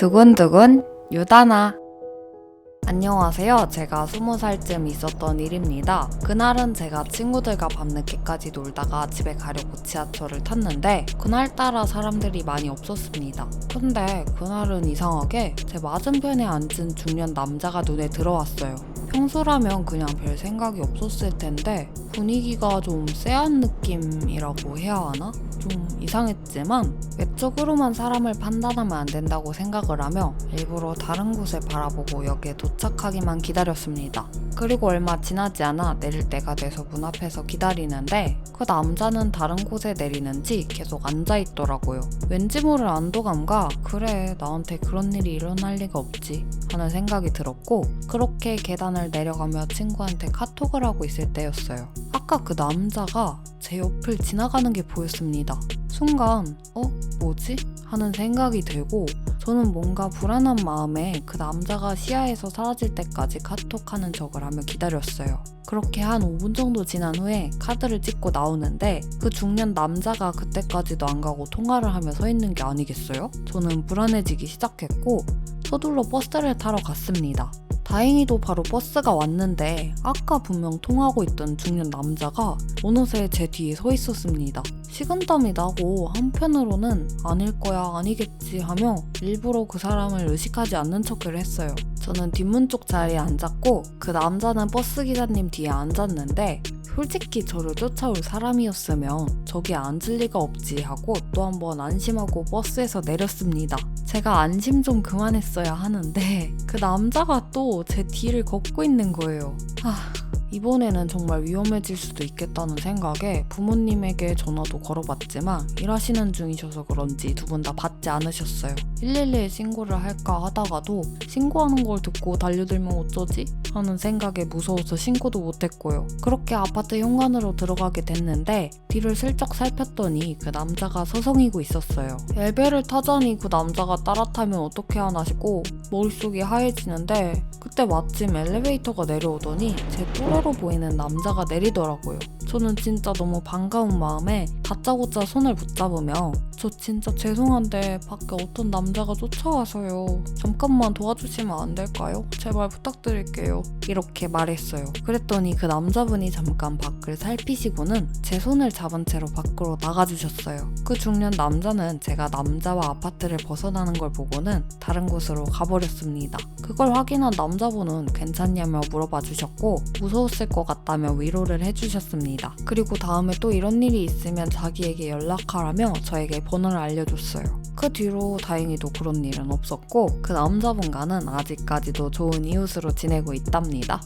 두근두근 유다나 안녕하세요. 제가 스무 살쯤 있었던 일입니다. 그날은 제가 친구들과 밤늦게까지 놀다가 집에 가려고 지하철을 탔는데 그날따라 사람들이 많이 없었습니다. 근데 그날은 이상하게 제 맞은편에 앉은 중년 남자가 눈에 들어왔어요. 평소라면 그냥 별 생각이 없었을 텐데 분위기가 좀 쎄한 느낌이라고 해야 하나? 좀 이상했지만 외적으로만 사람을 판단하면 안 된다고 생각을 하며 일부러 다른 곳을 바라보고 역에 도착하기만 기다렸습니다. 그리고 얼마 지나지 않아 내릴 때가 돼서 문 앞에서 기다리는데 그 남자는 다른 곳에 내리는지 계속 앉아 있더라고요. 왠지 모를 안도감과 그래 나한테 그런 일이 일어날 리가 없지 하는 생각이 들었고 그렇게 계단을 내려가며 친구한테 카톡을 하고 있을 때였어요. 아까 그 남자가 제 옆을 지나가는 게 보였습니다. 순간 어? 뭐지? 하는 생각이 들고 저는 뭔가 불안한 마음에 그 남자가 시야에서 사라질 때까지 카톡하는 척을 하며 기다렸어요. 그렇게 한 5분 정도 지난 후에 카드를 찍고 나오는데 그 중년 남자가 그때까지도 안 가고 통화를 하며 서 있는 게 아니겠어요? 저는 불안해지기 시작했고 서둘러 버스를 타러 갔습니다. 다행히도 바로 버스가 왔는데 아까 분명 통하고 있던 중년 남자가 어느새 제 뒤에 서 있었습니다. 식은땀이 나고 한편으로는 아닐 거야 아니겠지 하며 일부러 그 사람을 의식하지 않는 척을 했어요. 저는 뒷문 쪽 자리에 앉았고 그 남자는 버스 기사님 뒤에 앉았는데 솔직히 저를 쫓아올 사람이었으면 저기 앉을 리가 없지 하고 또 한 번 안심하고 버스에서 내렸습니다. 제가 안심 좀 그만했어야 하는데 그 남자가 또 제 뒤를 걷고 있는 거예요. 아, 이번에는 정말 위험해질 수도 있겠다는 생각에 부모님에게 전화도 걸어봤지만 일하시는 중이셔서 그런지 두 분 다 받지 않으셨어요. 112에 신고를 할까 하다가도 신고하는 걸 듣고 달려들면 어쩌지? 하는 생각에 무서워서 신고도 못했고요. 그렇게 아파트 현관으로 들어가게 됐는데 뒤를 슬쩍 살폈더니 그 남자가 서성이고 있었어요. 엘베를 타자니 그 남자가 따라타면 어떻게 하나 싶고 머릿속이 하얘지는데 그때 마침 엘리베이터가 내려오더니 제 또래 로 보이는 남자가 내리더라고요. 저는 진짜 너무 반가운 마음에 다짜고짜 손을 붙잡으며 저 진짜 죄송한데 밖에 어떤 남자가 쫓아와서요. 잠깐만 도와주시면 안 될까요? 제발 부탁드릴게요. 이렇게 말했어요. 그랬더니 그 남자분이 잠깐 밖을 살피시고는 제 손을 잡은 채로 밖으로 나가주셨어요. 그 중년 남자는 제가 남자와 아파트를 벗어나는 걸 보고는 다른 곳으로 가버렸습니다. 그걸 확인한 남자분은 괜찮냐며 물어봐 주셨고 무서 웠을 것 같다며 위로를 해주셨습니다. 그리고 다음에 또 이런 일이 있으면 자기에게 연락하라며 저에게 번호를 알려줬어요. 그 뒤로 다행히도 그런 일은 없었고 그 남자분과는 아직까지도 좋은 이웃으로 지내고 있답니다.